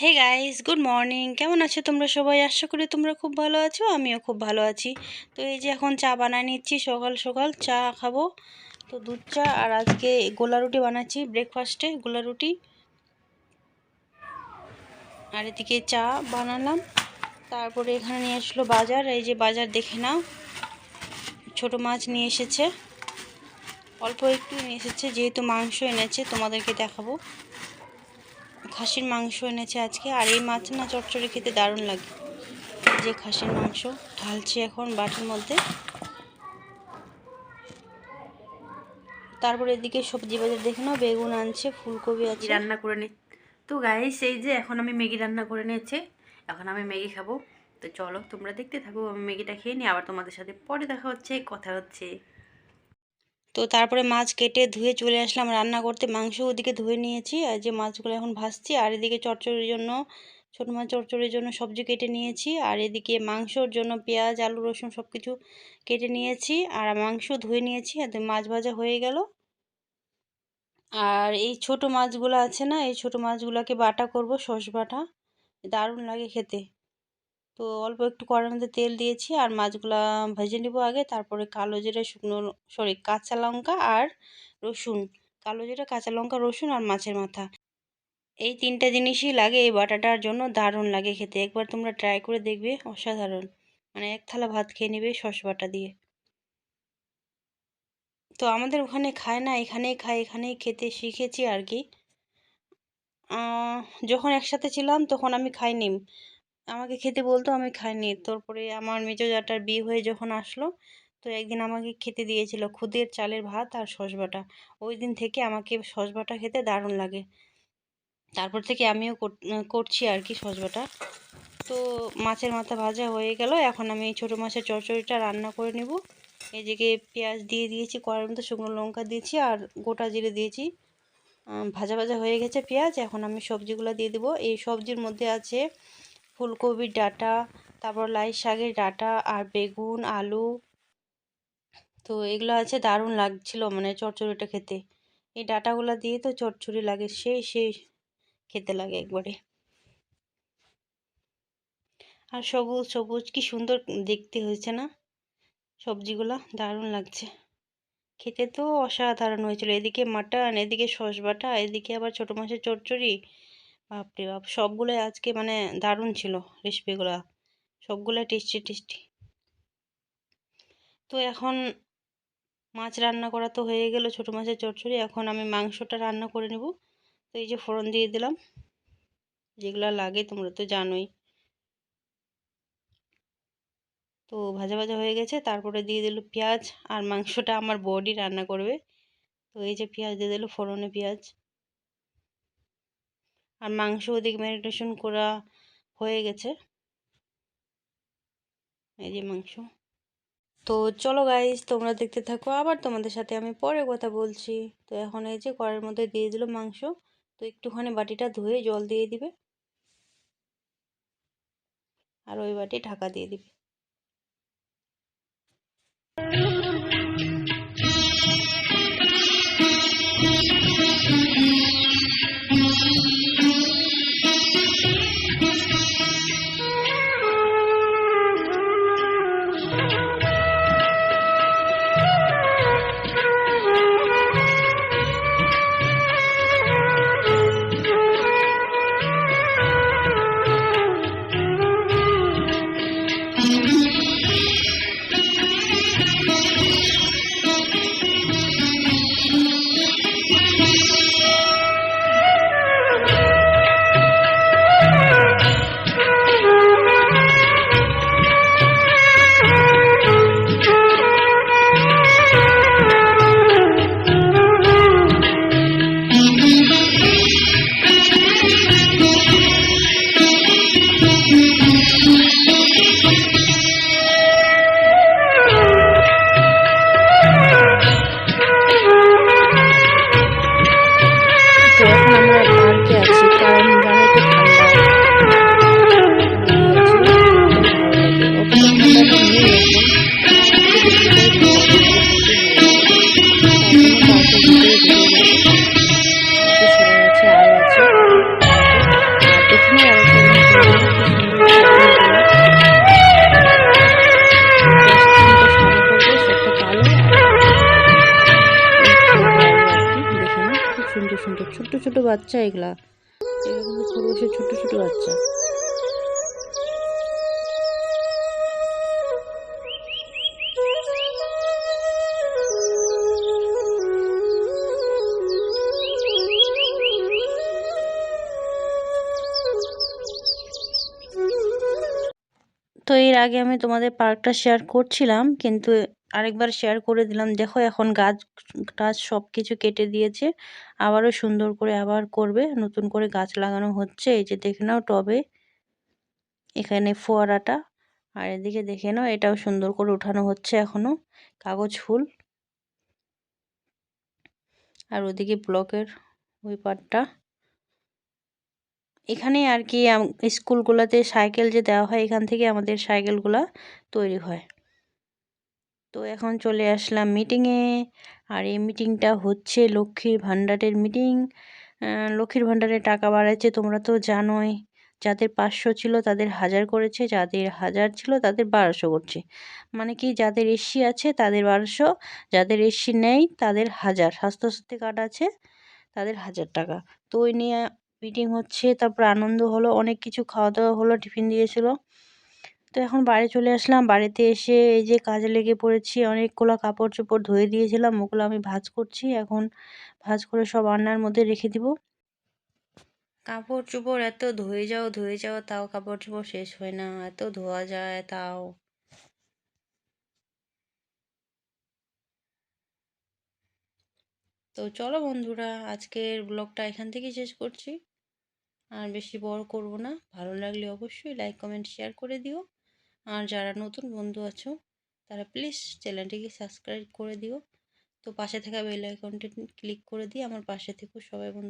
Hey guys good morning কেমন আছো তোমরা সবাই? আশা করি তোমরা খুব ভালো আছো, আমিও খুব ভালো আছি। তো এই যে এখন চা বানায় নিচ্ছি, সকাল সকাল চা খাব। তো দুধ চা আর আজকে গোলা রুটি বানাচ্ছি ব্রেকফাস্টে গোলা রুটি। আর এদিকে চা বানালাম। তারপরে এখানে নিয়ে আসলো বাজার, এই যে বাজার দেখে নাও। ছোট মাছ নিয়ে এসেছে। অল্প একটু নিয়ে এসেছে, যেহেতু মাংস এনেছে, তোমাদেরকে দেখাবো। খাসির মাংস এনেছে আজকে আর এই মাছ না চটচড়ি খেতে দারুণ লাগে। যে খাসির মাংস ঢালছি এখন বাটির মধ্যে। তারপরে এদিকে সবজি বাজার দেখে নাও বেগুন আনছে ফুলকপি আছে। রান্না করে নি। তো গায়ে সেই যে এখন আমি ম্যাগি রান্না করে নিয়েছি এখন আমি ম্যাগি খাব। তো চলো তোমরা দেখতে থাকো আমি ম্যাগিটা খেয়ে নিই আবার তোমাদের সাথে পরে দেখা হচ্ছে কথা হচ্ছে। তো তারপরে মাছ কেটে ধুয়ে চলে আসলাম রান্না করতে। মাংস ওদিকে ধুয়ে নিয়েছি। আর যে মাছগুলো এখন ভাজছি, আর এদিকে চচ্চড়ির জন্য, ছোটো মাছ চচ্চড়ির জন্য সবজি কেটে নিয়েছি। আর এদিকে মাংসর জন্য পেঁয়াজ, আলু, রসুন সব কিছু কেটে নিয়েছি। আর মাংস ধুয়ে নিয়েছি, আর মাছ ভাজা হয়ে গেল। আর এই ছোট মাছগুলো আছে না, এই ছোট মাছগুলোকে বাটা করব, সস বাটা। দারুণ লাগে খেতে। তো অল্প একটু কড়ার মধ্যে তেল দিয়েছি আর মাছগুলা ভেজে নিব আগে। তারপরে কালো জিরা, শুকনো সরি, কাঁচা লঙ্কা আর রসুন। কালো জিরা, কাঁচা লঙ্কা, রসুন আর মাছের মাথা। এই তিনটা জিনিসই লাগে এই বাটাটার জন্য, দারুণ লাগে খেতে। একবার তোমরা ট্রাই করে দেখবে, অসাধারণ। মানে এক থালা ভাত খেয়ে নেবে সস বাটা দিয়ে। তো আমাদের ওখানে খায় না, এখানেই খায়, এখানেই খেতে শিখেছি আর কি। যখন একসাথে ছিলাম তখন আমি খাইনি। আমাকে খেতে বলতো, আমি খাইনি। তারপরে আমার মেজো জাটার বিয়ে হয়ে যখন আসলো, তো একদিন আমাকে খেতে দিয়েছিল খুদের চালের ভাত আর সসবাটা ওই দিন থেকে আমাকে সসবাটা খেতে দারুণ লাগে। তারপর থেকে আমিও করছি আর কি সসবাটা তো মাছের মাথা ভাজা হয়ে গেল। এখন আমি ছোটো মাছের চচ্চড়িটা রান্না করে নেব। এদিকে পেঁয়াজ দিয়ে দিয়েছি কড়ার মতো শুকনো লঙ্কা দিয়েছি আর গোটা জিরে দিয়েছি। ভাজা ভাজা হয়ে গেছে পেঁয়াজ। এখন আমি সবজিগুলো দিয়ে দেবো। এই সবজির মধ্যে আছে ফুলকপির ডাঁটা, তারপর লাই শাকের ডাঁটা আর বেগুন, আলু। তো এগুলো আছে, দারুণ লাগছিল মানে চচ্চড়িটা খেতে। এই ডাঁটাগুলো দিয়ে তো চচ্চড়ি লাগে সেই সেই খেতে লাগে একবারে। আর সবুজ সবুজ, কি সুন্দর দেখতে হয়েছে না? সবজিগুলো দারুণ লাগছে। খেতে তো অসাধারণ হয়েছিল। এদিকে মাটন, এদিকে সস বাটা, এদিকে আবার ছোটো মাছের চচ্চড়ি বাপরে বাপ! সবগুলোই আজকে মানে দারুণ ছিল রেসিপিগুলো সবগুলো টেস্টি টেস্টি তো এখন মাছ রান্না করা তো হয়ে গেল ছোটো মাছের চচ্চড়ি। এখন আমি মাংসটা রান্না করে নেব। তো এই যে ফোড়ন দিয়ে দিলাম। যেগুলো লাগে তোমরা তো জানোই। তো ভাজা ভাজা হয়ে গেছে। তারপরে দিয়ে দিল পেঁয়াজ। আর মাংসটা আমার বডি রান্না করবে। তো এই যে পেঁয়াজ দিয়ে দিল, ফোড়নে পেঁয়াজ। আর মাংস ওদিকে ম্যারিনেশন করা হয়ে গেছে। এই যে মাংস। তো চলো গাইজ তোমরা দেখতে থাকো। আবার তোমাদের সাথে আমি পরে কথা বলছি। তো এখন এই যে কড়াইয়ের মধ্যে দিয়ে দিল মাংস, তো একটুখানি বাটিটা ধুয়ে জল দিয়ে দিবে। আর ওই বাটি ঢাকা দিয়ে দিবে। বাচ্চা এগুলা। এগুলো খরগোশের ছোট ছোট বাচ্চা। তো এর আগে আমি তোমাদের পার্কটা শেয়ার করছিলাম, কিন্তু আরেকবার শেয়ার করে দিলাম। দেখো এখন গাছ টাছ সব কিছু কেটে দিয়েছে। আবারও সুন্দর করে আবার করবে। নতুন করে গাছ লাগানো হচ্ছে। এই যে দেখে নাও টবে। এখানে ফোয়ারাটা। আর এদিকে দেখে নাও, এটাও সুন্দর করে উঠানো হচ্ছে এখনও। কাগজ, ফুল। আর ওদিকে ব্লকের ওই পাটটা। এখানে আর কি স্কুলগুলোতে সাইকেল যে দেওয়া হয়, এখান থেকে আমাদের সাইকেলগুলা তৈরি হয়। তো এখন চলে আসলাম মিটিংয়ে আর এই মিটিংটা হচ্ছে লক্ষ্মীর ভাণ্ডারের মিটিং লক্ষ্মীর ভাণ্ডারে টাকা বাড়াচ্ছে তোমরা তো জানোই। যাদের পাঁচশো ছিল তাদের হাজার করেছে, যাদের হাজার ছিল তাদের বারোশো করছে। মানে কি যাদের এসি আছে তাদের বারোশো, যাদের এসি নেই তাদের হাজার। স্বাস্থ্যসাথী কার্ড আছে তাদের হাজার টাকা। তো ওই নিয়ে মিটিং হচ্ছে, তারপর আনন্দ হলো, অনেক কিছু খাওয়া দাওয়া হলো, টিফিন দিয়েছিল। তো এখন বাড়ি চলে আসলাম। বাড়িতে এসে এই যে কাজে লেগে পড়েছি, অনেকগুলো কাপড় চোপড় ধুয়ে দিয়েছিলাম, ওগুলো আমি ভাজ করছি। এখন ভাঁজ করে সব আন্নার মধ্যে রেখে দিব। কাপড় চোপড় এত ধুয়ে যাও ধুয়ে যাও, তাও কাপড় চোপড় শেষ হয় না। এত ধোয়া যায় তাও। তো চলো বন্ধুরা, আজকের ব্লগটা এখান থেকেই শেষ করছি। আর বেশি বড় করব না। ভালো লাগলে অবশ্যই লাইক কমেন্ট শেয়ার করে দিও। আর যারা নতুন বন্ধু আছো, তারা প্লিজ চ্যানেলটিকে সাবস্ক্রাইব করে দিও। তো পাশে থাকা বেল আইকনটি ক্লিক করে দিয়ে আমার পাশে থেকেও সবাই বন্ধু।